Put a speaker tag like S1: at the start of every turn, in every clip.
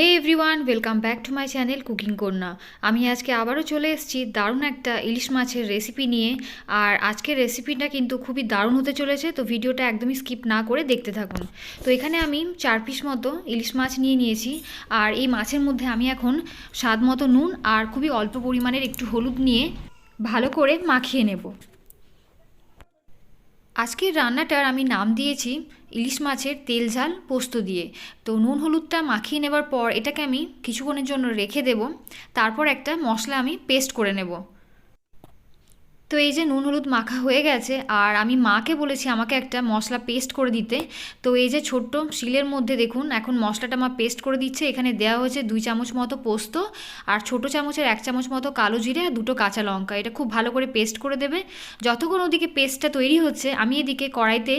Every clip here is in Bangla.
S1: Everyone welcome back to my channel cooking কন্যা আমি আজকে আবারও চলে এসেছি দারুণ একটা ইলিশ মাছের রেসিপি নিয়ে। আর আজকের রেসিপিটা কিন্তু খুবই দারুণ হতে চলেছে, তো ভিডিওটা একদমই স্কিপ না করে দেখতে থাকুন। তো এখানে আমি চার পিস মতো ইলিশ মাছ নিয়ে নিয়েছি। আর এই মাছের মধ্যে আমি এখন স্বাদ মতো নুন আর খুবই অল্প পরিমাণের একটু হলুদ নিয়ে ভালো করে মাখিয়ে নেব। আজকের রান্নাটার আমি নাম দিয়েছি ইলিশ মাছের তেল ঝাল পোস্ত দিয়ে। তো নুন হলুদটা মাখিয়ে নেবার পর এটাকে আমি কিছুক্ষণের জন্য রেখে দেব। তারপর একটা মশলা আমি পেস্ট করে নেব। তো এই যে নুন, হলুদ মাখা হয়ে গেছে আর আমি মাকে বলেছি আমাকে একটা মশলা পেস্ট করে দিতে। তো এই যে ছোট্ট শিলের মধ্যে দেখুন, এখন মশলাটা মা পেস্ট করে দিচ্ছে। এখানে দেওয়া হয়েছে দুই চামচ মতো পোস্ত আর ছোট চামচের এক চামচ মতো কালো জিরে আর দুটো কাঁচা লঙ্কা। এটা খুব ভালো করে পেস্ট করে দেবে। যতক্ষণ ওদিকে পেস্টটা তৈরি হচ্ছে, আমি এদিকে কড়াইতে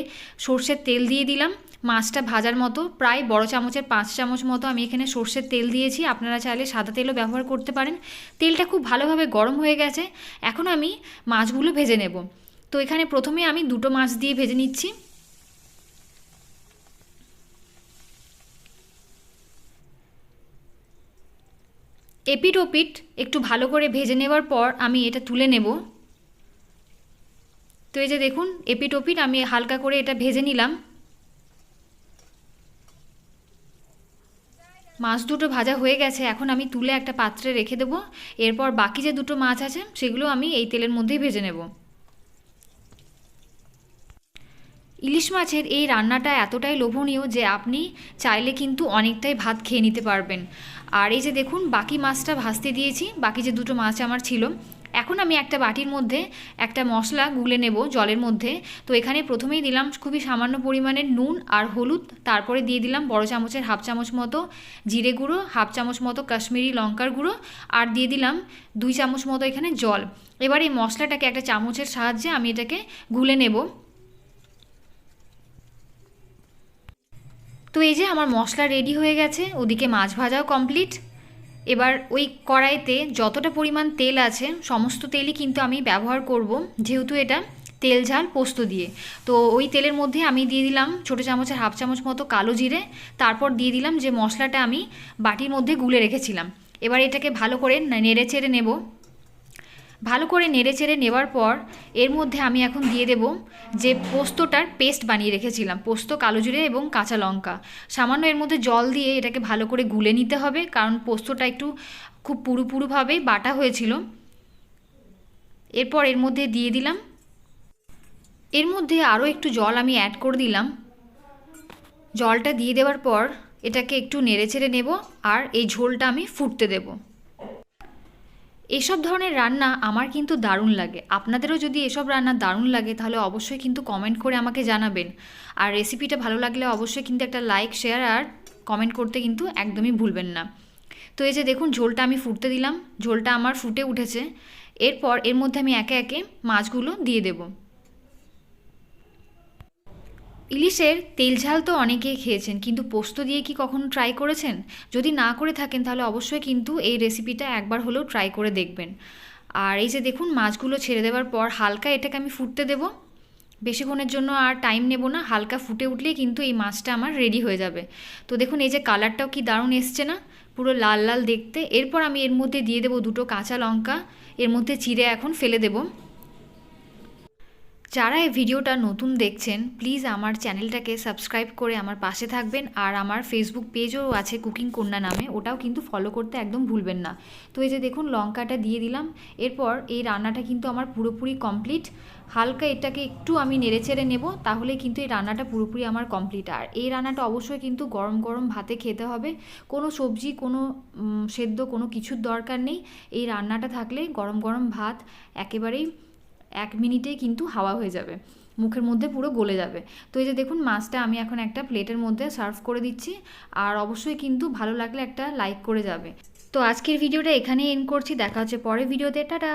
S1: সর্ষের তেল দিয়ে দিলাম। মাছটা ভাজার মতো, প্রায় বড় চামচের পাঁচ চামচ মতো আমি এখানে সর্ষের তেল দিয়েছি। আপনারা চাইলে সাদা তেলও ব্যবহার করতে পারেন। তেলটা খুব ভালোভাবে গরম হয়ে গেছে। এখন আমি মাছগুলো ভেজে নেব। তো এখানে প্রথমে আমি দুটো মাছ দিয়ে ভেজে নিচ্ছি। এপিট ওপিট একটু ভালো করে ভেজে নেবার পর আমি এটা তুলে নেব। তো এই যে দেখুন এপিট ওপিট আমি হালকা করে এটা ভেজে নিলাম। মাছ দুটো ভাজা হয়ে গেছে, এখন আমি তুলে একটা পাত্রে রেখে দেবো। এরপর বাকি যে দুটো মাছ আছে, সেগুলো আমি এই তেলের মধ্যেই ভেজে নেব। ইলিশ মাছের এই রান্নাটা এতটাই লোভনীয় যে আপনি চাইলে কিন্তু অনেকটাই ভাত খেয়ে নিতে পারবেন। আর এই যে দেখুন, বাকি মাছটা ভাজতে দিয়েছি, বাকি যে দুটো মাছ আমার ছিল এখন আমি একটা বাটির মধ্যে একটা মশলা গুলে নেব জলের মধ্যে। তো এখানে প্রথমেই দিলাম খুবই সামান্য পরিমাণের নুন আর হলুদ। তারপরে দিয়ে দিলাম বড় চামচের হাফ চামচ মতো জিরে গুঁড়ো, হাফ চামচ মতো কাশ্মীরি লঙ্কার গুঁড়ো আর দিয়ে দিলাম দুই চামচ মতো এখানে জল। এবার এই মশলাটাকে একটা চামচের সাহায্যে আমি এটাকে গুলে নেব। তো এই যে আমার মশলা রেডি হয়ে গেছে, ওদিকে মাছ ভাজাও কমপ্লিট। এবার ওই কড়াইতে যতটা পরিমাণ তেল আছে, সমস্ত তেলই কিন্তু আমি ব্যবহার করব, যেহেতু এটা তেল ঝাল পোস্ত দিয়ে। তো ওই তেলের মধ্যে আমি দিয়ে দিলাম ছোটো চামচের হাফ চামচ মতো কালো জিরে, তারপর দিয়ে দিলাম যে মশলাটা আমি বাটির মধ্যে গুলে রেখেছিলাম। এবার এটাকে ভালো করে নেড়ে চেড়ে নেব। ভালো করে নেড়ে চেড়ে নেওয়ার পর এর মধ্যে আমি এখন দিয়ে দেব যে পোস্তটার পেস্ট বানিয়ে রেখেছিলাম, পোস্ত, কালো জিরে এবং কাঁচা লঙ্কা। সামান্য এর মধ্যে জল দিয়ে এটাকে ভালো করে গুলে নিতে হবে, কারণ পোস্তটা একটু খুব পুরু পুরুভাবেই বাটা হয়েছিল। এরপর এর মধ্যে দিয়ে দিলাম। এর মধ্যে আরও একটু জল আমি অ্যাড করে দিলাম। জলটা দিয়ে দেওয়ার পর এটাকে একটু নেড়ে চেড়ে নেব আর এই ঝোলটা আমি ফুটতে দেবো। এসব ধরনের রান্না আমার কিন্তু দারুণ লাগে। আপনাদেরও যদি এসব রান্না দারুণ লাগে, তাহলে অবশ্যই কিন্তু কমেন্ট করে আমাকে জানাবেন। আর রেসিপিটা ভালো লাগলে অবশ্যই কিন্তু একটা লাইক শেয়ার আর কমেন্ট করতে কিন্তু একদমই ভুলবেন না। তো এই যে দেখুন, ঝোলটা আমি ফুটতে দিলাম। ঝোলটা আমার ফুটে উঠেছে। এরপর এর মধ্যে আমি একে একে মাছগুলো দিয়ে দেবো। ইলিশের তেল ঝাল তো অনেকেই খেয়েছেন, কিন্তু পোস্ত দিয়ে কি কখনো ট্রাই করেছেন? যদি না করে থাকেন তাহলে অবশ্যই কিন্তু এই রেসিপিটা একবার হলেও ট্রাই করে দেখবেন। আর এই যে দেখুন, মাছগুলো ছেড়ে দেওয়ার পর হালকা এটাকে আমি ফুটতে দেবো। বেশিক্ষণের জন্য আর টাইম নেব না, হালকা ফুটে উঠলেই কিন্তু এই মাছটা আমার রেডি হয়ে যাবে। তো দেখুন, এই যে কালারটাও কি দারুণ এসছে না? পুরো লাল লাল দেখতে। এরপর আমি এর মধ্যে দিয়ে দেবো দুটো কাঁচা লঙ্কা, এর মধ্যে চিড়ে এখন ফেলে দেবো। যারা এই ভিডিওটা নতুন দেখছেন প্লিজ আমার চ্যানেলটাকে সাবস্ক্রাইব করে আমার পাশে থাকবেন আর আমার ফেসবুক পেজও আছে কুকিং কন্যা নামে, ওটাও কিন্তু ফলো করতে একদম ভুলবেন না। তো এই যে দেখুন, লঙ্কাটা দিয়ে দিলাম, এরপর এই রান্নাটা কিন্তু আমার পুরোপুরি কমপ্লিট হালকা এটাকে একটু আমি নেড়ে চেড়ে নেব তাহলে কিন্তু এই রান্নাটা পুরোপুরি আমার কমপ্লিট আর এই রান্নাটা অবশ্যই কিন্তু গরম গরম ভাতে খেতে হবে। কোনো সবজি, কোনো সেদ্ধ কোনো কিছুর দরকার নেই। এই রান্নাটা থাকলে গরম গরম ভাত একেবারেই এক মিনিটে কিন্তু হাওয়া হয়ে যাবে। মুখের মধ্যে পুরো গলে যাবে। তো এই যে দেখুন, মাছটা আমি এখন একটা প্লেটের মধ্যে সার্ভ করে দিচ্ছি। আর অবশ্যই কিন্তু ভালো লাগলে একটা লাইক করে যাবে। তো আজকের ভিডিওটা এখানেই এন্ড করছি। দেখা হচ্ছে পরের ভিডিওতে। টাটা!